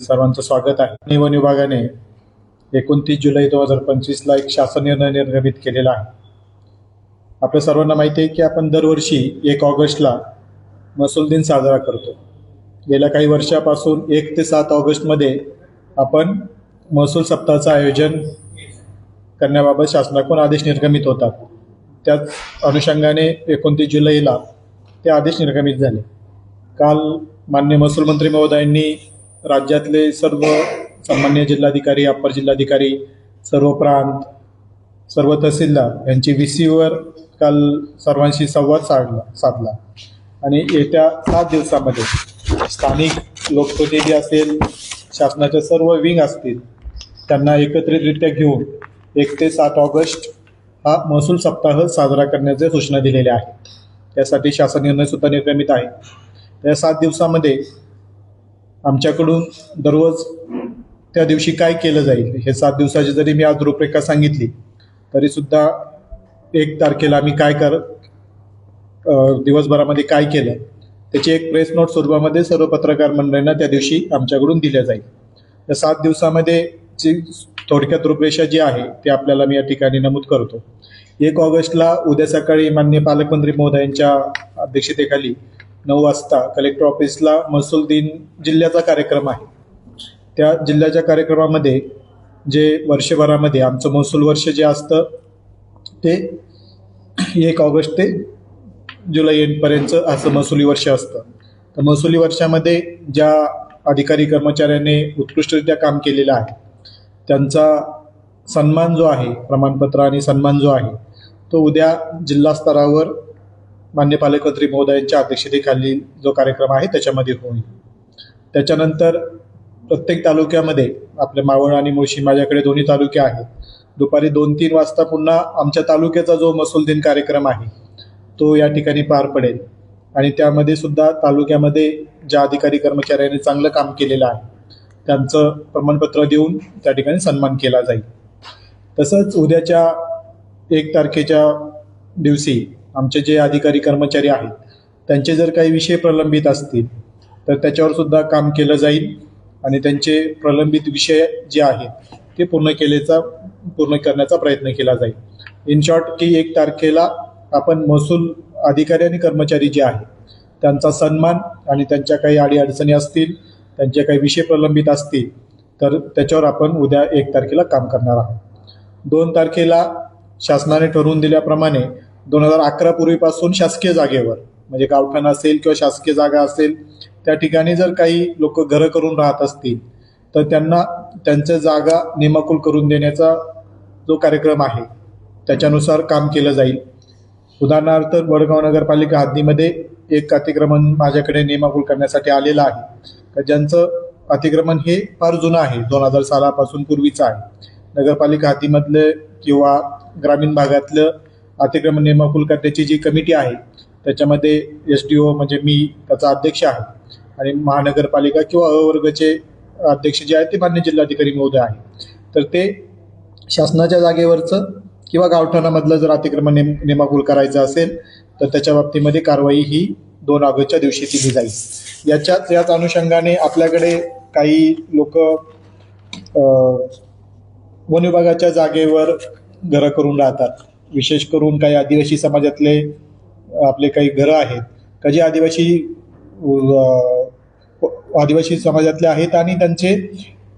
सर्वांचं स्वागत आहे. वन विभागाने एकोणतीस जुलै दोन हजार पंचवीसला एक शासन निर्णय निर्गमित केलेला आहे. आपल्या सर्वांना माहिती आहे की आपण दरवर्षी एक ऑगस्टला महसूल दिन साजरा करतो. गेल्या काही वर्षापासून एक ते सात ऑगस्टमध्ये आपण महसूल सप्ताहाचं आयोजन करण्याबाबत शासनाकडून आदेश निर्गमित होतात. त्याच अनुषंगाने एकोणतीस जुलैला ते आदेश निर्गमित झाले. काल मान्य महसूल मंत्री महोदयांनी राज्यातले सर्व सामान्य जिल्हाधिकारी अप्पर जिल्हाधिकारी सर्व प्रांत सर्व तहसीलदार यांची व्ही सीवर काल सर्वांशी संवाद साधला साधला. आणि येत्या सात दिवसामध्ये स्थानिक लोकप्रतिनिधी असेल शासनाच्या सर्व विंग असतील त्यांना एकत्रितरित्या घेऊन एक ते सात ऑगस्ट हा महसूल सप्ताह साजरा करण्याच्या सूचना दिलेल्या आहेत. त्यासाठी शासन निर्णयसुद्धा निर्गमित आहे. या सात दिवसामध्ये आमच्याकडून दररोज त्या दिवशी काय केलं जाईल हे सात दिवसाची जरी मी आज रूपरेखा सांगितली तरीसुद्धा एक तारखेला आम्ही काय कर दिवसभरामध्ये काय केलं त्याची एक प्रेस नोट स्वरूपामध्ये सर्व पत्रकार मंडळींना त्या दिवशी आमच्याकडून दिल्या जाईल. या सात दिवसामध्ये जी थोडक्यात रूपरेषा जी आहे ती आपल्याला मी या ठिकाणी नमूद करतो. एक ऑगस्टला उद्या सकाळी मान्य पालकमंत्री महोदयांच्या अध्यक्षतेखाली नऊ वाजता कलेक्टर ऑफिसला महसूल दिन जिल्ह्याचा कार्यक्रम आहे. त्या जिल्ह्याच्या कार्यक्रमामध्ये जे वर्षभरामध्ये आमचं महसूल वर्ष जे असतं ते एक ऑगस्ट ते जुलै एंडपर्यंत असं महसुली वर्ष असतं. तर महसुली वर्षामध्ये ज्या अधिकारी कर्मचाऱ्यांनी उत्कृष्टरित्या काम केलेलं आहे त्यांचा सन्मान जो आहे प्रमाणपत्र आणि सन्मान जो आहे तो उद्या जिल्हा स्तरावर मान्य पालकमंत्री महोदयांच्या अध्यक्षतेखाली जो कार्यक्रम आहे त्याच्यामध्ये होईल. त्याच्यानंतर प्रत्येक तालुक्यामध्ये आपल्या मावळ आणि मुळशी माझ्याकडे दोन्ही तालुके आहेत. दुपारी दोन तीन वाजता पुन्हा आमच्या तालुक्याचा जो महसूल दिन कार्यक्रम आहे तो या ठिकाणी पार पडेल. आणि त्यामध्ये सुद्धा तालुक्यामध्ये ज्या अधिकारी कर्मचाऱ्यांनी चांगलं काम केलेलं आहे त्यांचं प्रमाणपत्र देऊन त्या ठिकाणी सन्मान केला जाईल. तसंच उद्याच्या एक तारखेच्या दिवशी आमचे जे अधिकारी कर्मचारी आहेत त्यांचे जर काही विषय प्रलंबित असतील तर त्याच्यावर सुद्धा काम केलं जाईल आणि त्यांचे प्रलंबित विषय जे आहेत ते पूर्ण केलेचा पूर्ण करण्याचा प्रयत्न केला जाईल. इन शॉर्ट की एक तारखेला आपण महसूल अधिकारी आणि कर्मचारी जे आहेत त्यांचा सन्मान आणि त्यांच्या काही अडीअडचणी असतील त्यांचे काही विषय प्रलंबित असतील तर त्याच्यावर आपण उद्या एक तारखेला काम करणार आहोत. दोन तारखेला शासनाने ठरवून दिल्याप्रमाणे दोन हजार अकरा पूर्वीपासून शासकीय जागेवर म्हणजे गावठाण असेल किंवा शासकीय जागा असेल त्या ठिकाणी जर काही लोक घरं करून राहत असतील तर त्यांना त्यांच्या जागा निमाकूल करून देण्याचा जो कार्यक्रम आहे त्याच्यानुसार काम केलं जाईल. उदाहरणार्थ वडगाव नगरपालिका हद्दीमध्ये एक अतिक्रमण माझ्याकडे नियमाकुल करण्यासाठी आलेलं आहे. ज्यांचं अतिक्रमण हे फार जुनं आहे दोन हजार सालापासून पूर्वीचं आहे. नगरपालिका हद्दीमधलं किंवा ग्रामीण भागातलं अतिक्रमण नियमाकुल करण्याची जी कमिटी आहे त्याच्यामध्ये एस डी ओ म्हणजे मी त्याचा अध्यक्ष आहे. आणि महानगरपालिका किंवा अवर्गचे अध्यक्ष जे आहेत ते मान्य जिल्हाधिकारी महोदय आहे तर ते शासनाच्या जागेवरचं किंवा गावठाणामधलं जर अतिक्रमण नेम नेमाकुल करायचं असेल तर त्याच्या बाबतीमध्ये कारवाई ही दोन ऑगस्टच्या दिवशी केली जाईल. याच्याच याच अनुषंगाने आपल्याकडे काही लोक वन विभागाच्या जागेवर घरं करून राहतात. विशेष करून काही आदिवासी समाजातले आपले काही घरं आहेत का जे आदिवासी आदिवासी समाजातले आहेत आणि त्यांचे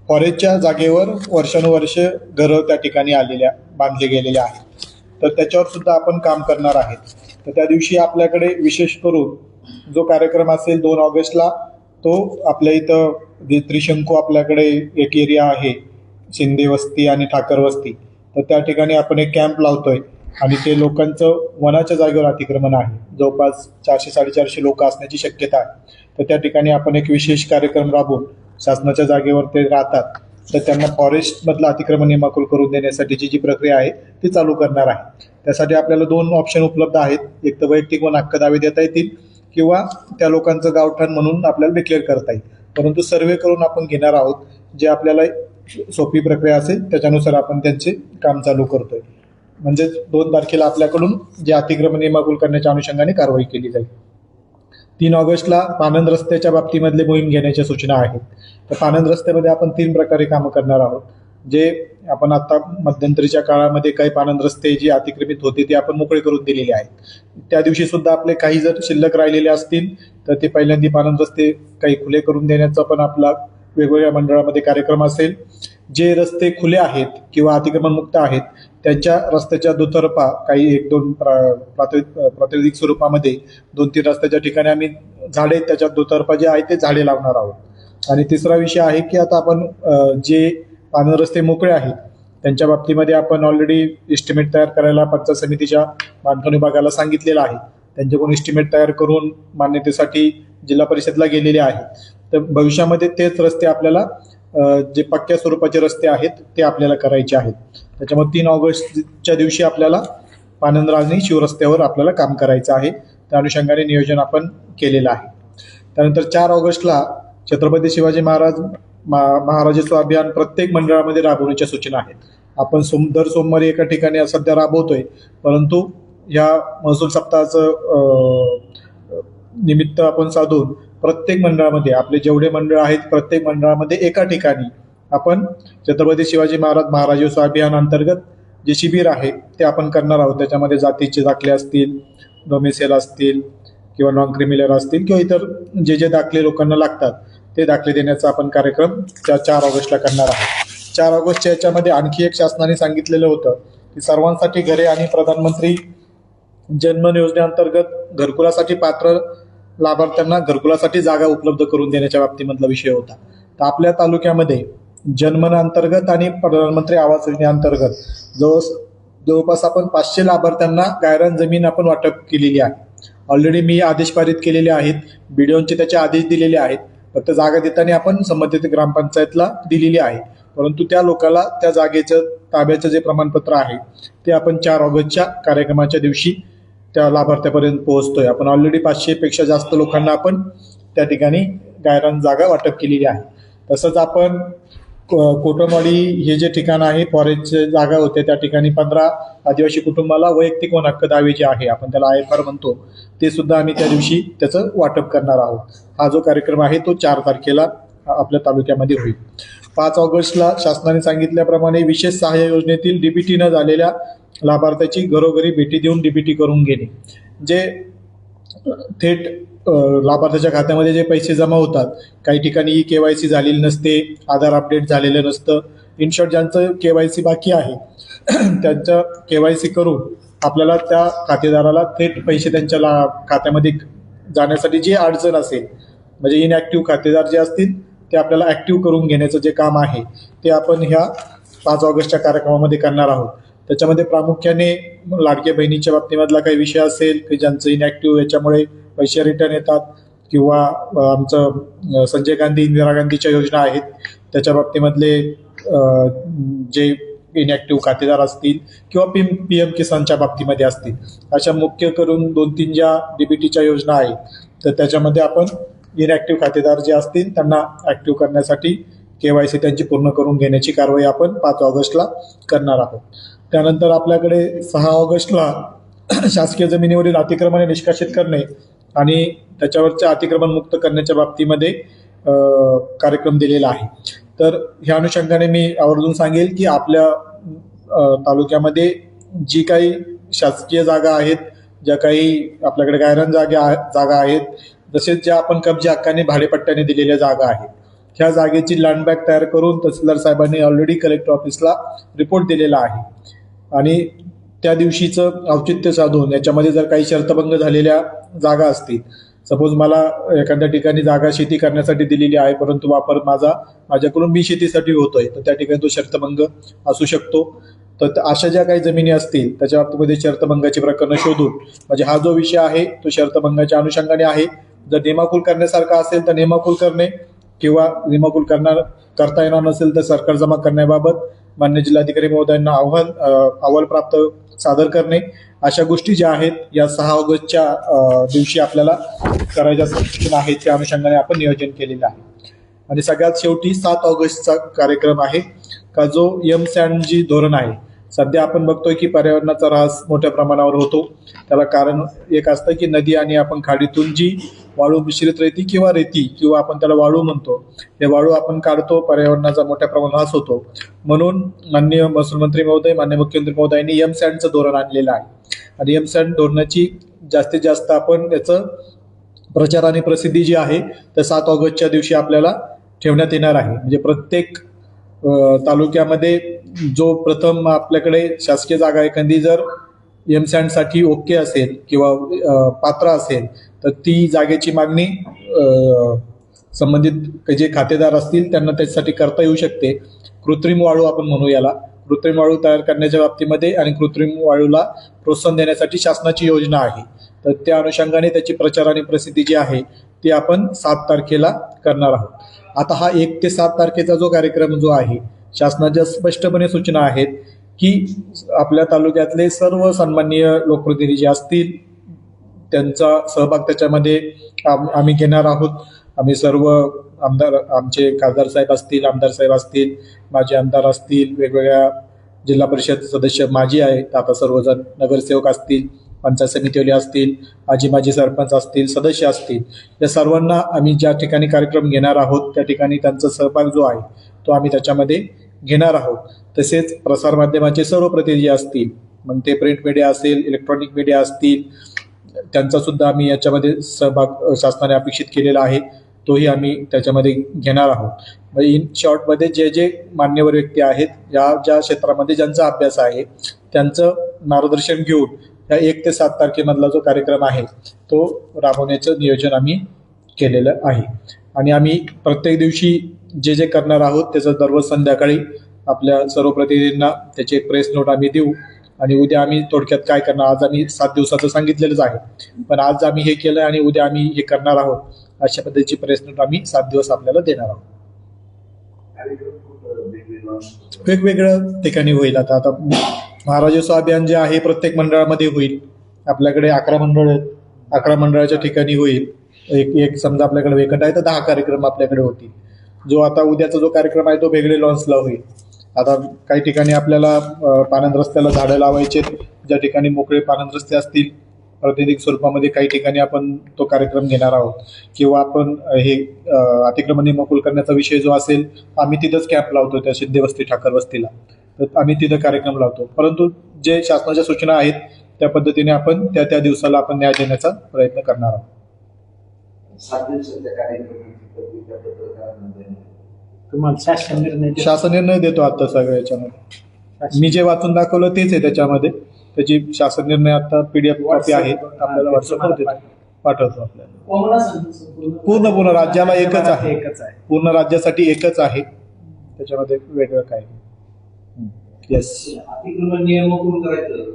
फॉरेस्टच्या जागेवर वर्षानुवर्ष घरं त्या ठिकाणी आलेल्या बांधले गेलेले आहेत. तर त्याच्यावर सुद्धा आपण काम करणार आहेत. तर त्या दिवशी आपल्याकडे विशेष करून जो कार्यक्रम असेल दोन ऑगस्टला तो आपल्या इथं जे त्रिशंकू आपल्याकडे एक एरिया आहे शिंदे वस्ती आणि ठाकर वस्ती तर त्या ठिकाणी आपण एक कॅम्प लावतोय. आणि ते लोकांचं वनाच्या जागेवर अतिक्रमण आहे. जवळपास चारशे साडेचारशे लोक असण्याची शक्यता आहे. तर त्या ठिकाणी आपण एक विशेष कार्यक्रम राबवून शासनाच्या जागेवर ते राहतात. तर त्यांना फॉरेस्टमधलं अतिक्रमण निमाकूल करून देण्यासाठीची जी प्रक्रिया आहे ती चालू करणार आहे. त्यासाठी आपल्याला दोन ऑप्शन उपलब्ध आहेत. एक तर वैयक्तिक वन हक्क दावे देता येतील किंवा त्या लोकांचं गावठाण म्हणून आपल्याला डिक्लेअर करता येईल. परंतु सर्वे करून आपण घेणार आहोत. जे आपल्याला सोपी प्रक्रिया असेल त्याच्यानुसार आपण त्यांचे काम चालू करतोय. म्हणजेच दोन तारखेला आपल्याकडून जे अतिक्रमण नियमाकुल करण्याच्या अनुषंगाने कारवाई केली जाईल. तीन ऑगस्टला पानंद रस्त्याच्या बाबतीमधले मोहीम घेण्याच्या सूचना आहेत. तर पानंद रस्त्यामध्ये आपण तीन प्रकारे कामं करणार आहोत. जे आपण आता मध्यंतरीच्या काळामध्ये काही पानंद रस्ते जे अतिक्रमित होते ते आपण मोकळे करून दिलेले आहेत. त्या दिवशी सुद्धा आपले काही जर शिल्लक राहिलेले असतील तर ते पहिल्यांदा पानंद रस्ते काही खुले करून देण्याचा पण आपला वेगवेगळ्या मंडळामध्ये कार्यक्रम असेल. जे रस्ते खुले आहेत किंवा अतिक्रमणमुक्त आहेत त्यांच्या रस्त्याच्या दुतर्फा काही एक दोन प्रा- प्रातिनिधिक स्वरूपामध्ये दोन तीन रस्त्याच्या ठिकाणी आम्ही झाडे त्याच्या दुतर्फा जे आहे ते झाडे लावणार आहोत. आणि तिसरा विषय आहे की आता आपण जे पानं रस्ते मोकळे आहेत त्यांच्या बाबतीमध्ये आपण ऑलरेडी इस्टिमेट तयार करायला पंचायत समितीच्या बांधकाम विभागाला सांगितलेलं आहे. त्यांच्याकडून इस्टिमेट तयार करून मान्यतेसाठी जिल्हा परिषदला गेलेले आहेत तर भविष्यामध्ये तेच रस्ते आपल्याला जे पक्क्या स्वरूपाचे रस्ते आहेत ते आपल्याला करायचे आहेत. त्याच्यामुळे तीन ऑगस्टच्या दिवशी आपल्याला पानंदराजनी शिवरस्त्यावर आपल्याला काम करायचं आहे. त्या अनुषंगाने नियोजन आपण केलेलं आहे. त्यानंतर चार ऑगस्टला छत्रपती शिवाजी महाराज मा- अभियान प्रत्येक मंडळामध्ये राबवण्याच्या सूचना आहेत. आपण सोम दर सोमवारी एका ठिकाणी सध्या राबवतोय परंतु या महसूल सप्ताहाचं निमित्त आपण साधून प्रत्येक मंडळामध्ये आपले जेवढे मंडळ आहेत प्रत्येक मंडळामध्ये एका ठिकाणी आपण छत्रपती शिवाजी महाराज महाराजोत्सव अभियान अंतर्गत जे शिबिर आहे ते आपण करणार आहोत. त्याच्यामध्ये जातीचे दाखले असतील डोमेसेल असतील किंवा नॉन क्रिमिनल असतील किंवा इतर जे जे दाखले लोकांना लागतात ते दाखले देण्याचा आपण कार्यक्रम त्या चार ऑगस्टला करणार आहोत. चार ऑगस्टच्या याच्यामध्ये आणखी एक शासनाने सांगितलेलं होतं की सर्वांसाठी घरे आणि प्रधानमंत्री जन्म योजनेअंतर्गत घरकुलासाठी पात्र लाभार्थ्यांना घरकुलासाठी जागा उपलब्ध करून देण्याच्या बाबतीमधला विषय होता. तर आपल्या तालुक्यामध्ये जन्मन अंतर्गत आणि प्रधानमंत्री आवास योजनेअंतर्गत. जवळ जवळपास आपण पाचशे लाभार्थ्यांना गायरान जमीन आपण वाटप केलेली आहे. ऑलरेडी मी आदेश पारित केलेले आहेत. बीडीओचे त्याचे आदेश दिलेले आहेत. फक्त जागा देताना आपण संबंधित ग्रामपंचायतला दिलेली आहे. परंतु त्या लोकाला त्या जागेचं ताब्याचं जे प्रमाणपत्र आहे ते आपण चार ऑगस्टच्या कार्यक्रमाच्या दिवशी त्या लाभार्थ्यापर्यंत पोहोचतोय. आपण ऑलरेडी पाचशेपेक्षा जास्त लोकांना आपण त्या ठिकाणी गायरान जागा वाटप केलेली आहे. तसंच आपण कोटमवाडी हे जे ठिकाण आहे फॉरेस्टचे जागा होते त्या ठिकाणी पंधरा आदिवासी कुटुंबाला वैयक्तिक वन हक्क दावे जे आहे आपण त्याला आय एफ आर म्हणतो. ते सुद्धा आम्ही त्या दिवशी त्याचं वाटप करणार आहोत. हा जो कार्यक्रम आहे तो चार तारखेला आपल्या तालुक्यामध्ये होईल. पाच ऑगस्टला शासनाने सांगितल्याप्रमाणे विशेष सहाय्य योजनेतील डीबीटी न झालेल्या लाभार्थ्याची घरोघरी भेटी देऊन डीबीटी करून घेणे. जे थेट लाभार्थ्याच्या खात्यामध्ये जे पैसे जमा होतात काही ठिकाणी ई के वाय सी झालेली नसते आधार अपडेट झालेलं नसतं. इन शॉर्ट ज्यांचं के वाय सी बाकी आहे त्यांचं के वाय सी करून आपल्याला त्या खातेदाराला थेट पैसे त्यांच्या ला खात्यामध्ये जाण्यासाठी जी अडचण असेल म्हणजे इनॲक्टिव्ह खातेदार जे असतील ते आपल्याला ॲक्टिव्ह करून घेण्याचं जे काम आहे ते आपण ह्या पाच ऑगस्टच्या कार्यक्रमामध्ये करणार आहोत. त्याच्यामध्ये प्रामुख्याने लाडक्या बहिणीच्या बाबतीमधला काही विषय असेल की ज्यांचं इनॲक्टिव्ह याच्यामुळे पैसे रिटर्न येतात किंवा आमचं संजय गांधी इंदिरा गांधीच्या योजना आहेत त्याच्या बाबतीमधले जे इनॅक्टिव्ह खातेदार असतील किंवा पी पी एम किसानच्या बाबतीमध्ये असतील. अशा मुख्य करून दोन तीन ज्या डीबीटीच्या योजना आहेत तर त्याच्यामध्ये आपण इनॅक्टिव्ह खातेदार जे असतील त्यांना ॲक्टिव्ह करण्यासाठी के वाय सी त्यांची पूर्ण करून घेण्याची कारवाई आपण पाच ऑगस्टला करणार आहोत. त्यानंतर आपल्याकडे सहा ऑगस्टला शासकीय जमिनीवरील अतिक्रमणे निष्कासित करणे आणि त्याच्यावरच्या अतिक्रमण मुक्त करण्याच्या बाबतीमध्ये कार्यक्रम दिलेला आहे. तर ह्या अनुषंगाने मी आवर्जून सांगेल की आपल्या तालुक्यामध्ये जी काही शासकीय जागा आहेत ज्या काही आपल्याकडे गायरान जागा जागा आहेत तसेच ज्या आपण कब्जे हक्काने भाडेपट्ट्याने दिलेल्या जागा आहेत. ह्या जागेची लँड बॅग तयार करून तहसीलदार साहेबांनी ऑलरेडी कलेक्टर ऑफिसला रिपोर्ट दिलेला आहे. आणि त्या दिवशीचं औचित्य साधून याच्यामध्ये जर काही शर्तभंग झालेल्या जागा असतील सपोज मला एखाद्या ठिकाणी जागा शेती करण्यासाठी दिलेली आहे परंतु वापर माझा माझ्याकडून मी शेतीसाठी होतोय तर त्या ठिकाणी तो शर्तभंग असू शकतो. तर त- अशा ज्या काही जमिनी असतील त्याच्या बाबतीमध्ये शर्तभंगाची प्रकरणं शोधून म्हणजे हा जो विषय आहे तो शर्तभंगाच्या अनुषंगाने आहे. जर नेमाकूल करण्यासारखा असेल तर नेमाकूल करणे किंवा नेमाकूल करणार करता येणार नसेल तर सरकार जमा करण्याबाबत मान्य जिल्हाधिकारी महोदयांना आव्हान अहवाल प्राप्त सादर करणे. अशा गोष्टी ज्या आहेत या सहा ऑगस्टच्या दिवशी आपल्याला करायच्या सूचना आहेत त्या अनुषंगाने आपण नियोजन केलेलं आहे. आणि सगळ्यात शेवटी सात ऑगस्टचा कार्यक्रम आहे. का जो एम सँड जी धोरण आहे सध्या आपण बघतोय की पर्यावरणाचा ऱ्हास मोठ्या प्रमाणावर होतो. त्याला कारण एक असतं की नदी आणि आपण खाडीतून जी वाळू मिश्रित रेती किंवा रेती किंवा आपण त्याला वाळू म्हणतो हे वाळू आपण काढतो पर्यावरणाचा मोठ्या प्रमाणात ऱ्हास होतो. म्हणून माननीय महसूल मंत्री महोदय मान्य मुख्यमंत्री महोदयांनी एम सँडचं धोरण आणलेलं आहे. आणि एम सँड धोरणाची जास्तीत जास्त आपण याचं प्रचार आणि प्रसिद्धी जी आहे तर सात ऑगस्टच्या दिवशी आपल्याला ठेवण्यात येणार आहे. म्हणजे प्रत्येक तालुक्यामध्ये जो प्रथम आपल्याकडे शासकीय जागा एखादी जर एमसाठी ओके असेल किंवा पात्र असेल तर ती जागेची मागणी संबंधित जे खातेदार असतील त्यांना त्याच्यासाठी करता येऊ शकते. कृत्रिम वाळू आपण म्हणू याला. कृत्रिम वाळू तयार करण्याच्या बाबतीमध्ये आणि कृत्रिम वाळूला प्रोत्साहन देण्यासाठी शासनाची योजना आहे. तर त्या अनुषंगाने त्याची प्रचार आणि प्रसिद्धी जी आहे ती आपण सात तारखेला करणार आहोत. आता हा एक ते सात तारखेचा जो कार्यक्रम जो आहे शासनाच्या स्पष्टपणे सूचना आहेत की आपल्या तालुक्यातले सर्व सन्माननीय लोकप्रतिनिधी जे असतील त्यांचा सहभाग त्याच्यामध्ये आम- आम्ही घेणार आहोत. आम्ही सर्व आमदार आमचे खासदार साहेब असतील आमदार साहेब असतील माजी आमदार असतील वेगवेगळ्या जिल्हा परिषद सदस्य माजी आहेत. आता सर्वजण नगरसेवक असतील पंचायत समितीवाले असतील आजी माजी सरपंच असतील सदस्य असतील. या सर्वांना आम्ही ज्या ठिकाणी कार्यक्रम घेणार आहोत त्या ठिकाणी त्यांचा सहभाग जो आहे तो आम्ही त्याच्यामध्ये घेणार आहोत. तसेच प्रसारमाध्यमाचे सर्व प्रतिनिधी असतील मग ते प्रिंट मीडिया असेल इलेक्ट्रॉनिक मीडिया असतील त्यांचा सुद्धा आम्ही याच्यामध्ये सहभाग शासनाने अपेक्षित केलेला आहे तोही आम्ही त्याच्यामध्ये घेणार आहोत. इन शॉर्टमध्ये जे जे मान्यवर व्यक्ती आहेत या ज्या क्षेत्रामध्ये ज्यांचा अभ्यास आहे त्यांचं मार्गदर्शन घेऊन या एक ते सात तारखेमधला जो कार्यक्रम आहे तो राबवण्याचं नियोजन आम्ही केलेलं आहे. आणि आम्ही प्रत्येक दिवशी जे जे करणार आहोत त्याचं दररोज संध्याकाळी आपल्या सर्व प्रतिनिधींना त्याची एक प्रेस नोट आम्ही देऊ. आणि उद्या आम्ही थोडक्यात काय करणार आज आम्ही सात दिवसाचं सांगितलेलंच आहे. पण आज आम्ही हे केलं आणि उद्या आम्ही हे करणार आहोत. अशा पद्धतीची प्रेस नोट आम्ही सात दिवस आपल्याला देणार आहोत. वेगवेगळ्या ठिकाणी होईल आता. आता महाराजस्व अभियान जे आहे प्रत्येक मंडळामध्ये होईल. आपल्याकडे अकरा मंडळ आहेत. अकरा मंडळाच्या ठिकाणी होईल. एक एक समजा आपल्याकडे वेकट आहे तर दहा कार्यक्रम आपल्याकडे होतील. जो आता उद्याचा जो कार्यक्रम आहे तो वेगळे लॉन्चला होईल. आता काही ठिकाणी आपल्याला अ, पानंद रस्त्याला झाडं लावायचे ज्या ठिकाणी मोकळे पानंद रस्ते असतील प्रातिनिधिक स्वरूपामध्ये काही ठिकाणी आपण तो कार्यक्रम घेणार आहोत. किंवा आपण हे अतिक्रमण निमकुल करण्याचा विषय जो असेल आम्ही तिथंच कॅम्प लावतो त्या सिद्धेवस्ती ठाकर वस्तीला. तर आम्ही तिथं कार्यक्रम लावतो. परंतु जे शासनाच्या सूचना आहेत त्या पद्धतीने आपण त्या त्या दिवसाला आपण न्याय देण्याचा प्रयत्न करणार आहोत. सात दिवसाच्या कार्यक्रमाची पत्रिका पत्रकारांना देणे तुम्हाला शासन निर्णय देतो. शासन निर्णय देतो आता सगळ्या याच्यामध्ये. मी जे वाचून दाखवलं तेच आहे त्याच्यामध्ये. त्याची शासन निर्णय आता पीडीएफ कॉपी आहे. आपल्याला व्हॉट्सअपवर देतो पाठवतो. आपल्याला? पूर्ण पूर्ण राज्याला एकच आहे. एकच आहे. पूर्ण राज्यासाठी एकच आहे. त्याच्यामध्ये वेगळं काय येस अतिक्रमण नियम करून करायचं?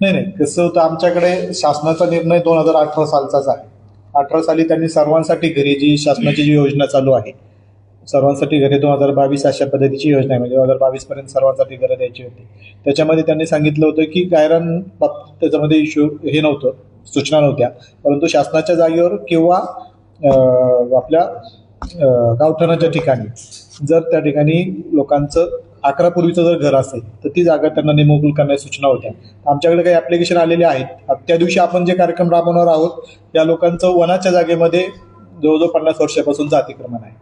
नाही नाही. कसं होतं आमच्याकडे शासनाचा निर्णय दोन हजार अठरा सालचाच आहे अठरा साली त्यांनी सर्वांसाठी घरी जी शासनाची जी योजना चालू आहे सर्वांसाठी घरे दोन हजार बावीस अशा पद्धतीची योजना आहे. म्हणजे दोन हजार बावीस पर्यंत सर्वांसाठी घरं द्यायची होती. त्याच्यामध्ये त्यांनी सांगितलं होतं की गायरान बाबतीत त्याच्यामध्ये इश्यू हे नव्हतं सूचना नव्हत्या. परंतु शासनाच्या जागेवर किंवा आपल्या गावठणाच्या गावठाणाच्या ठिकाणी जर त्या ठिकाणी लोकांचं अकरा पूर्वीचं जर घर असेल तर ती जागा त्यांना निमोकूल करण्याच्या सूचना होत्या. आमच्याकडे काही ॲप्लिकेशन आलेले आहेत. त्या दिवशी आपण जे कार्यक्रम राबवणार आहोत या लोकांचं वनाच्या जागेमध्ये जवळजवळ पन्नास वर्षापासूनचं अतिक्रमण आहे.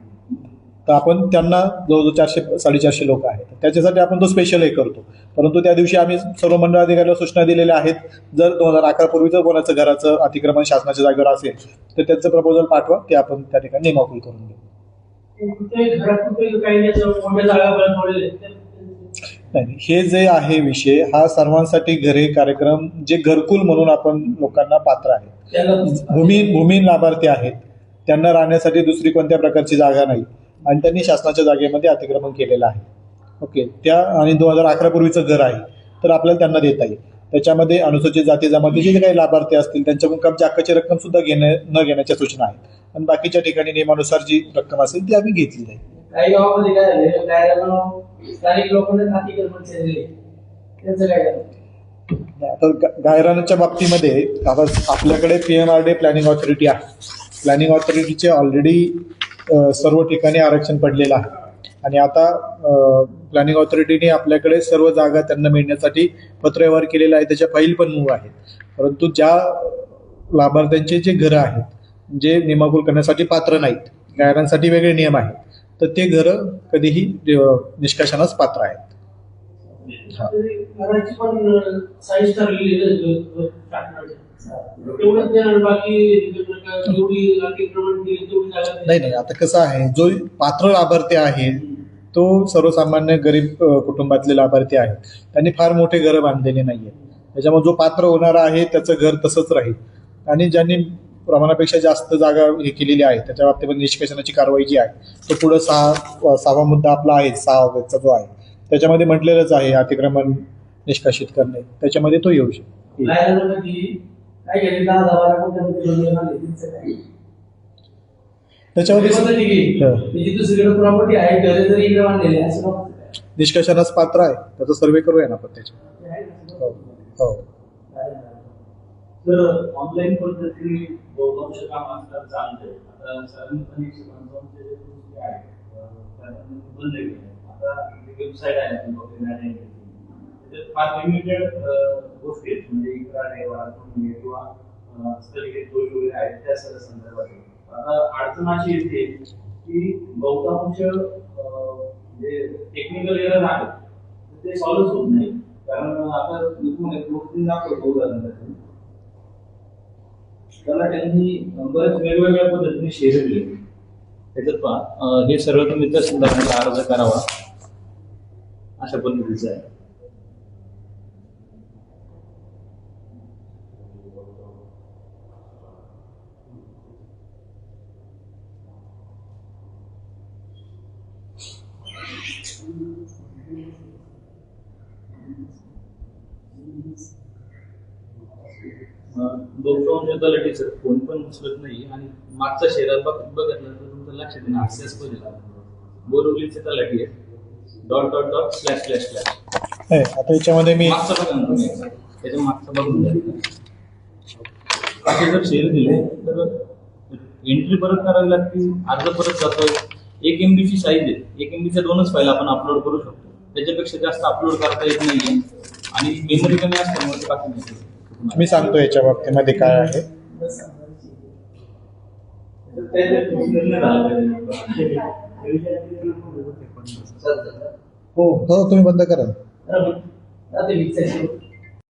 तर आपण त्यांना जवळजवळ चारशे साडेचारशे लोक आहेत. त्याच्यासाठी आपण तो स्पेशल हे करतो. परंतु त्या दिवशी आम्ही सर्व मंडळ अधिकाऱ्याला सूचना दिलेल्या आहेत. जर दोन हजार अकरा पूर्वी जर कोणाचं घराचं अतिक्रमण शासनाच्या जागेवर असेल तर त्यांचं प्रपोजल पाठवा. ते आपण त्या ठिकाणी निमाकुल करून देऊ हे जे आहे विषय हा सर्वांसाठी घरे कार्यक्रम जे घरकुल म्हणून आपण लोकांना पात्र आहे त्याला भूमी भूमी लाभार्थी आहेत. त्यांना राहण्यासाठी दुसरी कोणत्या प्रकारची जागा नाही. आणि त्यांनी शासनाच्या जागेमध्ये अतिक्रमण केलेलं आहे. ओके. त्या आणि दोन हजार अकरा पूर्वीचं घर आहे. तर आपल्याला त्यांना देता येईल. त्याच्यामध्ये अनुसूचित जाती जमातीचे जे काही लाभार्थी असतील त्यांच्याकडून कमच्या हक्काची रक्कम सुद्धा घेणे न घेण्याच्या सूचना आहेत. आणि बाकीच्या ठिकाणी नियमानुसार जी रक्कम असेल ती आम्ही घेतली जाईल काही गावामध्ये काय झालं काय स्थानिक लोकांना अतिक्रमण केलेले त्यांचं काय झालं? आता गा- गायरानाच्या बाबतीमध्ये आता आपल्याकडे P M R D planning authority आहे. प्लॅनिंग ऑथॉरिटीचे ऑलरेडी सर्व ठिकाणी आरक्षण पडलेलं आहे. आणि आता प्लॅनिंग ऑथॉरिटीने आपल्याकडे सर्व जागा त्यांना मिळण्यासाठी पत्रव्यवहार केलेला आहे. त्याच्या फाईल पण मूव आहेत. परंतु ज्या लाभार्थ्यांचे जे घरं आहेत जे नियमाकुल करण्यासाठी पात्र नाहीत गायरांसाठी वेगळे नियम आहेत तर ते घरं कधीही अ, निष्कर्षणास पात्र आहेत. हा. नाही नाही आता कसं आहे जो पात्र लाभार्थी आहे तो सर्वसामान्य गरीब कुटुंबातले लाभार्थी आहेत. त्यांनी फार मोठे घरं बांधलेले नाही आहेत त्याच्यामुळे जो पात्र होणारा आहे त्याचं घर तसंच राहील. आणि ज्यांनी प्रमाणापेक्षा जास्त जागा हे केलेली आहे त्याच्या बाबतीत निष्कर्षणाची कारवाई जी आहे तो पुढं सहा सहावा मुद्दा आपला आहे सहा ऑगस्टचा जो आहे. त्याच्यामध्ये म्हटलेलंच आहे अतिक्रमण निष्कासित करणे. त्याच्यामध्ये तो येऊ शकतो मध्ये काय केली दहा दहा बारा कोट्यामध्ये दोन आले त्यांचं काय त्याच्यामध्ये प्रॉपर्टी आहे. निष्कर्षणास पात्र आहे. त्याचा सर्वे करूया ना आपण त्याच्या हो. हो. तर ऑनलाईन बहुतांश काम आजकाल चालतंय. आता सार्वजनिक बांधकामाचे जे गोष्टी आहेत बंद आता वेबसाईट आहे. त्याच्यात फार लिमिटेड गोष्टी आहेत. म्हणजे इकरा किंवा अं, स्थगित दोष वगैरे आहेत त्या सगळ्या संदर्भात आता अडचण अशी येते की बहुतांश जे टेक्निकल एरर आहेत. ते सॉल्व्ह होत नाही. कारण आता मी तुम्हाला एक गोष्टी दाखवतो उदाहरणासाठी. त्याला त्यांनी बरेच वेगवेगळ्या पद्धतीने शेअर त्याच्यात पहा हे सर्व तुम्ही तहसीलदारांना अर्ज करावा. अशा पद्धतीचं आहे. बहुतांश तलाठीचं फोन पण उचलत नाही आणि मागचा शेअर बघ बघितलं तर तुमचं लक्षात येईल हास्यास्पद बोरवलीचे तलाठी आहे. Dot dot dot slash slash slash नाही आता याच्यामध्ये मी मागचा बघा तुम्ही. त्याच्या मागचा बघून असे जर शेअर दिले तर एंट्री परत करावी लागते अर्ज परत जातोय. एक एम ची साईज आहे. एक एम बीच्या दोनच फाईल आपण अपलोड करू शकतो. त्याच्यापेक्षा जास्त अपलोड करता येत नाहीये. आणि मेमरी कमी असल्यामुळे बाकी नाही मी सांगतो याच्या बाबतीमध्ये काय आहे? हो हो तुम्ही बंद करा.